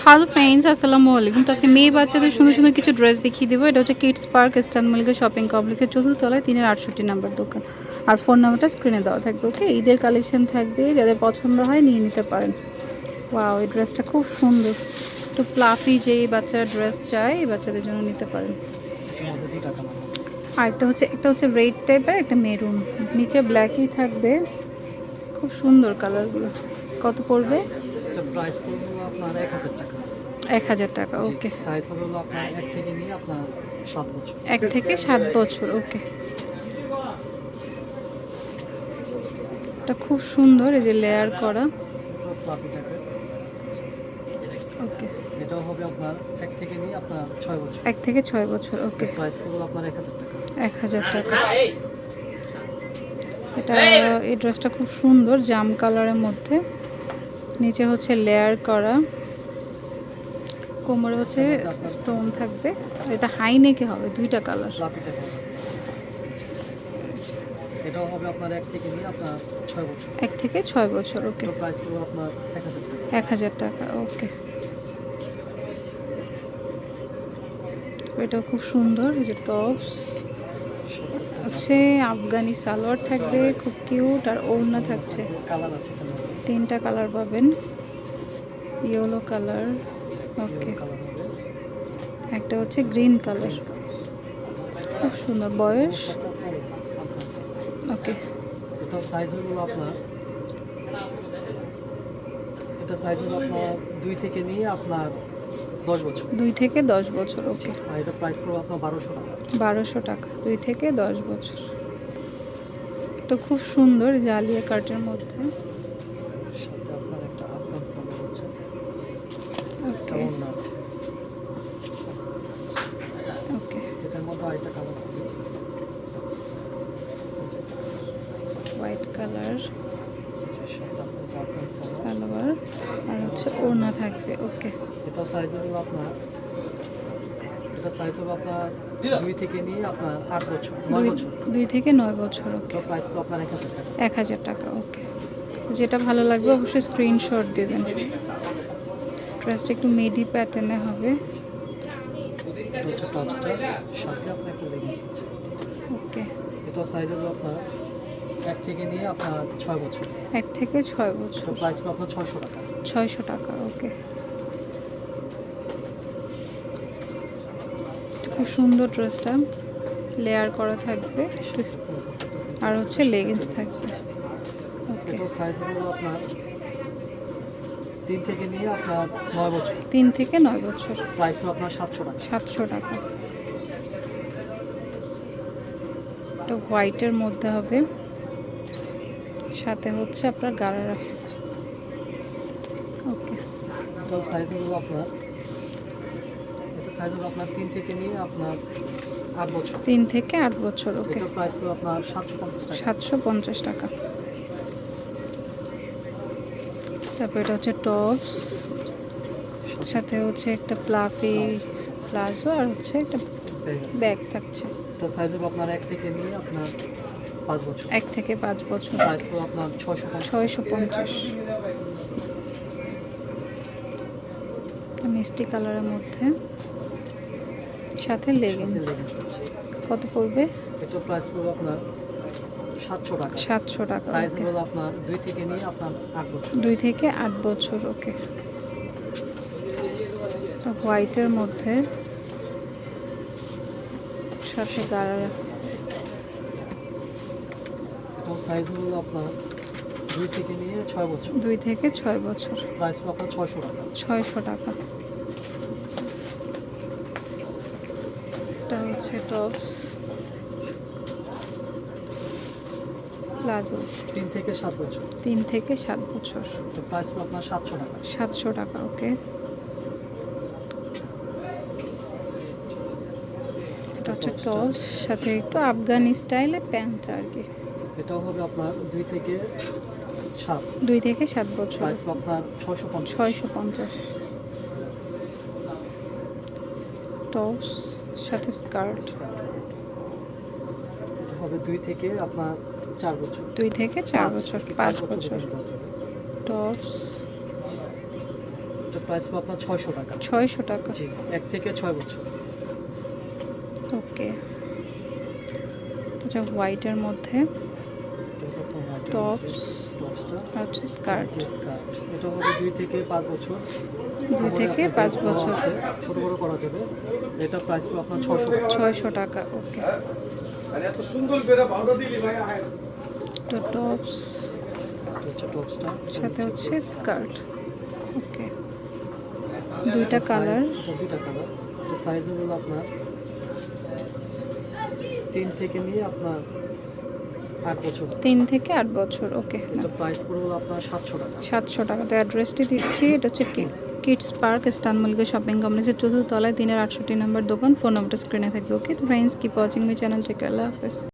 Hello friends আসসালামু আলাইকুম তো আজকে মেয়ে বাচ্চাদের সুন্দর সুন্দর কিছু ড্রেস দেখিয়ে দেবো। এটা হচ্ছে কিডস পার্ক স্টান মলিকা শপিং কমপ্লেক্সের চতুর্থ তলায়, তিনের আটষট্টি নাম্বার দোকান। আর ফোন নাম্বারটা স্ক্রিনে দেওয়া থাকবে ওকে ঈদের কালেকশন থাকবে, যাদের পছন্দ হয় নিয়ে নিতে পারেন। ওয়াও এই ড্রেসটা খুব সুন্দর। একটু প্লাফি যে বাচ্চারা ড্রেস চায়, এই বাচ্চাদের জন্য নিতে পারেন। আর একটা হচ্ছে একটা হচ্ছে রেড টাইপের একটা মেরুন নিচে ব্ল্যাকই থাকবে। খুব সুন্দর কালারগুলো কত পড়বে? প্রাইস আপনার এক হাজার টাকা। এক হাজার টাকা ওকে। সাইজ হবে হলো আপনার এক থেকে নিয়ে আপনার সাত বছর। এক থেকে সাত বছর ওকে। এটা খুব সুন্দর এই যে লেয়ার করা। ওকে। এটাও হবে আপনার এক থেকে নিয়ে আপনার ছয় বছর। এক থেকে ছয় বছর ওকে। প্রাইস পড়বে আপনার এক হাজার টাকা। এক হাজার টাকা। এটা এই ড্রেসটা খুব সুন্দর জাম কালারের মধ্যে। নিচে হচ্ছে লেয়ার করা। কোমরে হচ্ছে স্টোন থাকবে। এটা হাই নেকে হবে? দুইটা কালার এটাও হবে আপনার এক থেকে নিয়ে আপনার ছয় বছর। এক থেকে ছয় বছর ওকে প্রাইস পড়বে আপনার এক হাজার টাকা। ওকে এটা খুব সুন্দর এই যে টপস হচ্ছে আফগানি সালোয়ার থাকবে খুব কিউট আর ওড়না থাকছে। কালার আছে। তিনটা কালার পাবেন। ইয়েলো কালার ওকে একটা হচ্ছে গ্রিন কালার। খুব সুন্দর বয়স। ওকে এটা সাইজ হলো আপনার এটা সাইজ হলো আপনার দুই থেকে নিয়ে আপনার দশ বছর। দুই থেকে দশ বছর ওকে আর এটা প্রাইস পড়বে আপনার বারোশো টাকা। থেকে দশ বছর। তো খুব সুন্দর জালিয়া কার্টের মধ্যে সাথে আপনার একটা আফগান সালোয়ার হচ্ছে ওকে আছে। ওকে। এটার মধ্যে আরেকটা কালার হোয়াইট কালার সালোয়ার আর হচ্ছে ওড়না থাকবে ওকে। এটা সাইজ হলো আপনার এটা সাইজ হলো আপনার দুই থেকে নিয়ে আপনার আট বছর নয় দুই বছর। দুই থেকে নয় বছর ওকে। এটা প্রাইস হলো আপনার এক হাজার টাকা। এক হাজার টাকা ওকে। যেটা ভালো লাগবে অবশ্যই স্ক্রিনশট দেবেন ড্রেসটা একটু মেডি প্যাটার্নে হবে। ওকে। এটা সাইজ হলো আপনার এক থেকে নিয়ে আপনার ছয় বছর। এক থেকে ছয় বছর। প্রাইস আপনার ছয়শো টাকা। ছয়শো টাকা ওকে। খুব সুন্দর ড্রেসটা লেয়ার করা থাকবে। আর হচ্ছে লেগিংস থাকবে। ওকে। সাইজ হলো আপনার তিন থেকে নিয়ে আপনার নয় বছর। তিন থেকে নয় বছর। প্রাইস হলো আপনার সাতশো টাকা। সাতশো টাকা। এটা হোয়াইটের মধ্যে হবে। সাথে হচ্ছে আপনার গাড়ারা ওকে এটা সাইজ হলো আপনার এটা সাইজ হলো আপনার তিন থেকে নিয়ে আপনার আট বছর। তিন থেকে আট বছর ওকে প্রাইস হলো আপনার সাতশো পঞ্চাশ টাকা। সাতশো পঞ্চাশ টাকা। তারপর এটা হচ্ছে টপস সাথে হচ্ছে একটা প্লাফি প্লাজো আর হচ্ছে একটা ব্যাগ থাকছে। তো সাইজ হলো আপনার এক থেকে নিয়ে আপনার পাঁচ বছর। এক থেকে পাঁচ বছর। প্রাইস হলো আপনার ছয়শো ছয়শো পঞ্চাশ। মিষ্টি কালারের মধ্যে। সাথে লেগিংস কত পড়বে? এটা প্রাইস হলো আপনার সাতশো টাকা। সাতশো টাকা সাইজ ওকে হলো আপনার দুই থেকে নিয়ে আপনার আট বছর। দুই থেকে আট বছর ওকে হোয়াইটের মধ্যে সাথে গাড়ারা এটাও সাইজ হলো আপনার দুই থেকে নিয়ে ছয় বছর। দুই থেকে ছয় বছর। প্রাইস আপনার ছয়শো টাকা। ছয়শো টাকা। এটা হচ্ছে টপস প্লাজো। তিন থেকে সাত বছর। তিন থেকে সাত বছর। এটা প্রাইস আপনার সাতশো টাকা। সাতশো টাকা ওকে। এটা হচ্ছে টপস সাথে একটু আফগানি স্টাইলে প্যান্ট আর কি। এটাও হবে আপনার দুই থেকে সাত। দুই থেকে সাত বছর। প্রাইস আপনার ছয়শো পঞ্চাশ। ছয়শো পঞ্চাশ। টপস সাথে স্কার্ট। হবে দুই থেকে আপনার চার বছর। দুই থেকে চার বছর পাঁচ বছর। টপস। প্রাইস আপনার ছয়শো টাকা। ছয়শো টাকা। জি এক থেকে ছয় বছর। ওকে। এটা হোয়াইটের মধ্যে টপস হচ্ছে স্কার্ট এটা হবে দুই থেকে পাঁচ বছর। দুই থেকে পাঁচ বছর ছোট বড় করা যাবে এটা প্রাইস পড়বে আপনার ছশো ছয়শো টাকা, ওকে। এত সুন্দর করে ভালো দিলি ভাই টপস সাথে হচ্ছে স্কার্ট ওকে। দুইটা কালার দুইটা কালার সাইজ হলো আপনার তিন থেকে নিয়ে আপনার আট বছর। তিন থেকে আট বছর ওকে। প্রাইস পড়বে আপনার সাতশো টাকা। সাতশো টাকাতে অ্যাড্রেসটি দিচ্ছি এটা হচ্ছে কিডস পার্ক ইস্তানমুলকে শপিং কমপ্লেক্সের চতুর্থ তলায় তিনের আটষট্টি নম্বর দোকান। ফোন নম্বরটা স্ক্রিনে থাকবে ওকে। তো friends keep watching my channel check আল্লাহ হাফেজ।